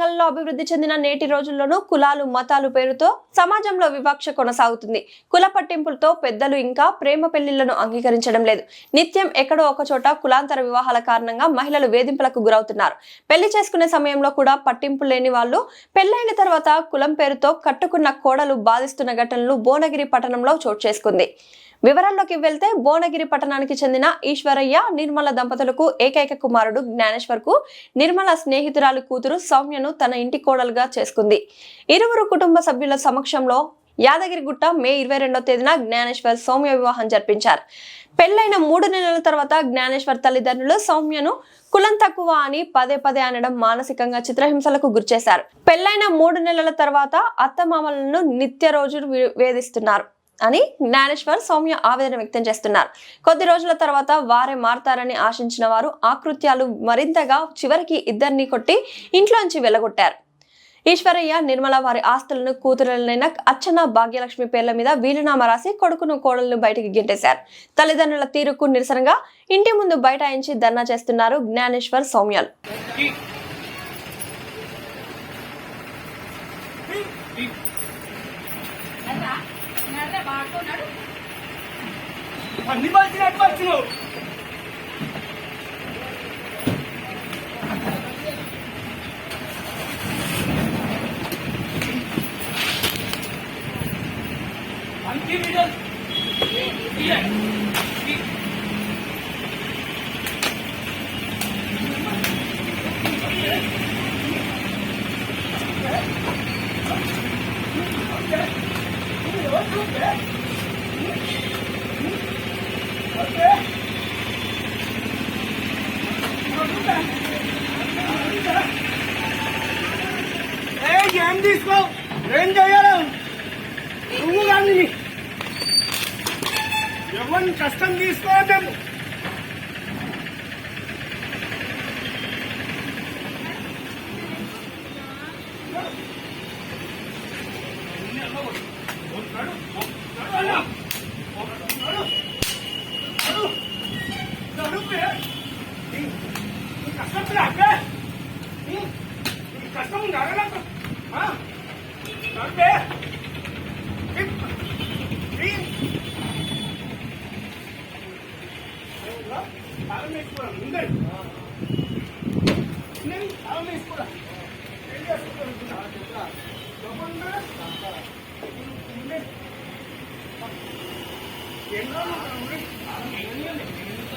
రంగంలో అభివృద్ధి చెందిన నేటి రోజుల్లోనూ కులాలు మతాలు పేరుతో సమాజంలో వివక్ష కొనసాగుతుంది. కుల పట్టింపులతో పెద్దలు ఇంకా ప్రేమ పెళ్ళిళ్ళను అంగీకరించడం లేదు. నిత్యం ఎక్కడో ఒక చోట కులాంతర వివాహాల కారణంగా మహిళలు వేధింపులకు గురవుతున్నారు. పెళ్ళి చేసుకునే సమయంలో కూడా పట్టింపు లేని వాళ్ళు పెళ్ళైన తర్వాత కులం పేరుతో కట్టుకున్న కోడలు బాధిస్తున్న ఘటనలు భువనగిరి పట్టణంలో చోటు చేసుకుంది. వివరాల్లోకి వెళ్తే భువనగిరి పట్టణానికి చెందిన ఈశ్వరయ్య నిర్మల దంపతులకు ఏకైక కుమారుడు జ్ఞానేశ్వర్కు నిర్మల స్నేహితురాలు కూతురు సౌమ్యను తన ఇంటి కోడలుగా చేసుకుంది. ఇరువురు కుటుంబ సభ్యుల సమక్షంలో యాదగిరిగుట్ట మే ఇరవై రెండో తేదీన జ్ఞానేశ్వర్ సౌమ్య వివాహం జరిపించారు. పెళ్ళైన మూడు నెలల తర్వాత జ్ఞానేశ్వర్ తల్లిదండ్రులు సౌమ్యను కులం తక్కువ అని పదే పదే అనడం మానసికంగా చిత్రహింసలకు గురిచేశారు. పెళ్ళైన మూడు నెలల తర్వాత అత్తమామలను నిత్య రోజు వేధిస్తున్నారు. అని జ్ఞానేశ్వర్ సౌమ్య ఆవేదన వ్యక్తం చేస్తున్నారు. కొద్ది రోజుల తర్వాత వారే మారతారని ఆశించిన వారు ఆకృత్యాలు మరింతగా చివరికి ఇద్దరిని కొట్టి ఇంట్లోంచి వెలగొట్టారు ఈశ్వరయ్య నిర్మల వారి ఆస్తులను కూతురులైన అర్చన భాగ్యలక్ష్మి పేర్ల మీద వీలునామా రాసి కొడుకును కోడలను బయటికి గింటేశారు. తల్లిదండ్రుల తీరుకు నిరసనగా ఇంటి ముందు బైఠాయించి ధర్నా చేస్తున్నారు జ్ఞానేశ్వర్ సౌమ్యలు. అన్ని పలిచినట్టు వచ్చినావు అంకి వీడియోలు ఏం తీసుకో ఏం చేయాలి నువ్వు కానీ ఎవరిని కష్టం తీసుకోవద్దు కష్టం అబ్బే కష్టం నడలకు నడిపే తాళం వేసుకోరా ముందే తాళం వేసుకోరా ఏం చేసుకుంటా అది కుట్టుమే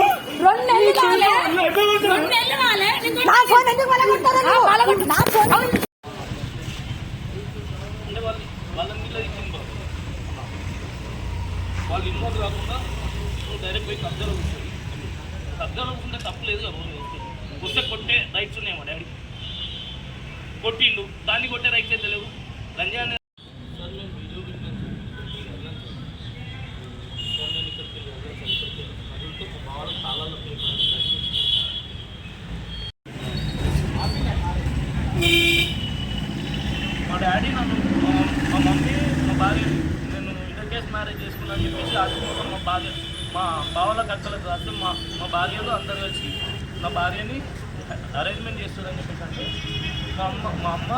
నా ఫోన్ ఎందుకు పలగొట్టారు నువ్వు? నా ఫోన్ అంటే వాళ్ళు ఇన్వాల్వ్ కాకుండా నువ్వు డైరెక్ట్ పోయి కబ్జాలో కూర్చోండి. కబ్జాలో కూర్చుంటే తప్పలేదు రోజు వస్తే కొట్టే రైట్స్ ఉన్నాయి మా డాడీ. కొట్టిండు. దాన్ని కొట్టే రైట్స్ అయితే లేవు. లంజా అనే- సార్ మేము వీడియో విన్నాను. మీరు వెళ్ళండి సార్. సార్ నేను ఇక్కడికి వెళ్ళి వెళ్ళాను సార్. ఇక్కడికి వెళ్ళి. అడుగుతూ మా బావలో తాళాలు పేపర్ మా డాడీ నన్ను మా- మా మమ్మీ మా భార్య నేను మ్యారేజ్ చేసుకున్నాను చెప్పేసి ఆడుకుంటాం మా భార్య మా బావల కక్కలకు రాసి మా మా భార్యలు అందరూ వచ్చి నా భార్యని అరేంజ్మెంట్ చేస్తుందని చెప్పేసి అంటే మా అమ్మ మా అమ్మ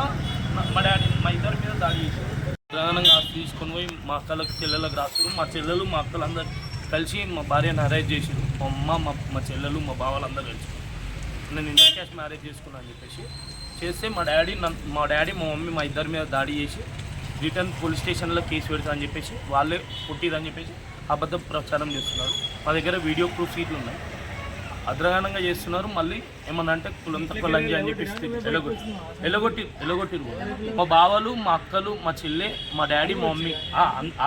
మా- మా డాడీ మా ఇద్దరి మీద దాడి చేశారు. ప్రధానంగా ఆస్తి తీసుకొని పోయి మా అక్కలకు చెల్లెలకు రాస్తారు మా చెల్లెలు మా అక్కలు అందరు కలిసి మా భార్యను అరేంజ్ చేసారు మా అమ్మ మా మా చెల్లెలు మా బావలందరూ కలిసి. నేను ఇంటర్ క్యాష్ మ్యారేజ్ చేసుకున్నాను అని చెప్పేసి చేస్తే మా డాడీ నన్ను మా డాడీ మా మమ్మీ మా ఇద్దరి మీద దాడి చేసి రిటర్న్ పోలీస్ స్టేషన్లో కేసు పెడతా అని చెప్పేసి వాళ్ళే పుట్టిరని చెప్పేసి అబద్ధ ప్రచారం చేస్తున్నారు. మా దగ్గర వీడియో ప్రూఫ్ సీట్లు ఉన్నాయి. అద్రగానంగా చేస్తున్నారు మళ్ళీ ఏమన్నా అంటే కులం తక్కువ లంజి అని చెప్పేసి ఎలగొట్టి ఎలగొట్టి ఎలగొట్టిరు మా బావలు మా అక్కలు మా చెల్లె మా డాడీ మా మమ్మీ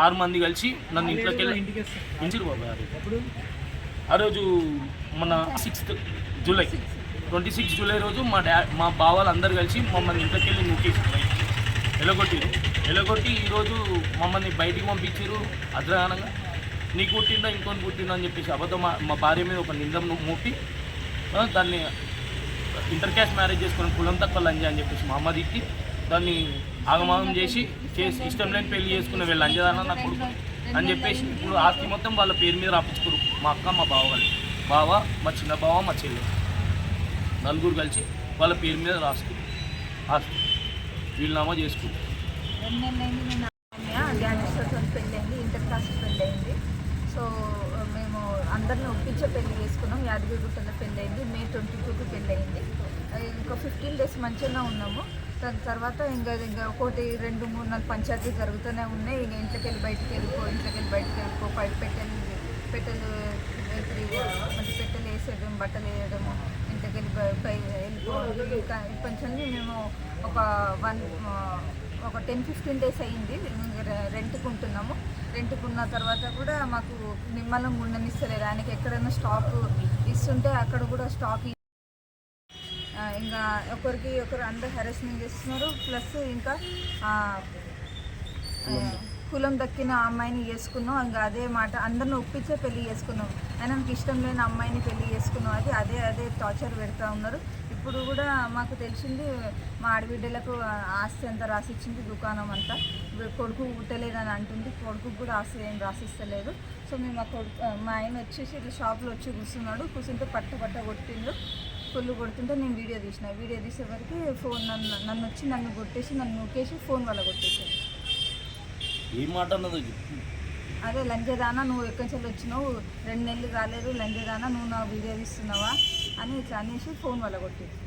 ఆరు మంది కలిసి నన్ను ఇంట్లోకి వెళ్ళి ఉంచిరు బాబాయ్ ఆ ఆ రోజు మన sixth July twenty six July రోజు మా డా మా బావాలు అందరు కలిసి మమ్మల్ని ఇంట్లోకి వెళ్ళి నూకేసి ఎలగొట్టిరు ఎలగొట్టి ఈరోజు మమ్మల్ని బయటికి పంపించారు అద్రగానంగా నీకు కుట్టిందా ఇంకొని కుట్టిందా అని చెప్పేసి అబద్ధం మా- మా భార్య మీద ఒక నిందం మోపి దాన్ని ఇంటర్ క్యాస్ట్ మ్యారేజ్ చేసుకుని కులం తక్కువ లంజ అని చెప్పేసి మా అమ్మ తిట్టి దాన్ని ఆగమాగం చేసి చేసి ఇష్టం లేని పెళ్ళి చేసుకున్న వీళ్ళు లంజదాన నా కొడుకు అని చెప్పేసి ఇప్పుడు ఆస్తి మొత్తం వాళ్ళ పేరు మీద రాపించుకోరు మా అక్క మా బావ బావ మా చిన్న బావ మా చెల్లె. నలుగురు కలిసి వాళ్ళ పేరు మీద రాసుకురు ఆస్తి. వీళ్ళనామా చేసుకుంటారు రెండు నెలలైంది నేను పెళ్ళి అయింది ఇంటర్ కాస్ట్ పెళ్ళయింది సో మేము అందరిని ఒప్పించే పెళ్ళి చేసుకున్నాం యాదగిరిగుట్టలో పెళ్ళయింది మే ట్వంటీ టూకి పెళ్ళయింది ఇంకా ఫిఫ్టీన్ డేస్ మంచిగా ఉన్నాము దాని తర్వాత ఇంకా ఇంకా ఒకటి రెండు మూడు నాలుగు పంచాయతీ జరుగుతూనే ఉన్నాయి ఇంకా ఇంట్లోకి వెళ్ళి బయటకు వెళ్ళిపో ఇంట్లోకి వెళ్ళి బయటకు వెళ్ళిపో పైట పెట్టెలు పెట్టెలు మంచి అంటే పెట్టెలు వేసేయడం బట్టలు వేయడము ఇంట్లోకి వెళ్ళి వెళ్ళిపో ఇంకా కొంచెం మేము ఒక వన్ ఒక టెన్ ఫిఫ్టీన్ డేస్ అయ్యింది. రెంట్కి ఉంటున్నాము రెంట్కి ఉన్న తర్వాత కూడా మాకు నిమ్మలం ఉండనిస్తలేదు. ఆయనకి ఎక్కడైనా స్టాక్ ఇస్తుంటే అక్కడ కూడా స్టాక్ ఇంకా ఒకరికి ఒకరు అందరు హెరాస్మెంట్ చేస్తున్నారు. ప్లస్ ఇంకా కులం దక్కిన అమ్మాయిని చేసుకున్నాం. ఇంకా అదే మాట అందరిని ఒప్పించే పెళ్ళి చేసుకున్నాం. ఆయన నాకు ఇష్టం లేని అమ్మాయిని పెళ్ళి చేసుకున్నాం. అది అదే అదే టార్చర్ పెడతా ఉన్నారు. ఇప్పుడు కూడా మాకు తెలిసింది మా ఆడబిడ్డలకు ఆస్తి అంతా రాసిచ్చింది దుకాణం అంతా. కొడుకు పుట్టలేదని అంటుంది కొడుకు కూడా ఆస్తి ఏం రాసిస్తలేదు. సో మేము మా కొడుకు మా ఆయన వచ్చేసి ఇట్లా షాప్లో వచ్చి కూర్చున్నాడు. కూర్చుంటే పట్ట పట్ట కొట్టిండు ఫుల్ కొడుతుంటే నేను వీడియో తీసిన. వీడియో తీసేవరకు ఫోన్ నన్ను నన్ను వచ్చి నన్ను కొట్టేసి నన్ను నూకేసి ఫోన్ వల్ల కొట్టేసాను ఏం మాట అన్నదో అదే. లంజదానా నువ్వు ఎక్కడి నుంచి వచ్చినావు? రెండు నెలలు కాలేదు లంజదానా నువ్వు నా వీడియో తీస్తున్నావా? అని ఇట్లా అనేసి ఫోన్ వల్ల కొట్టేసి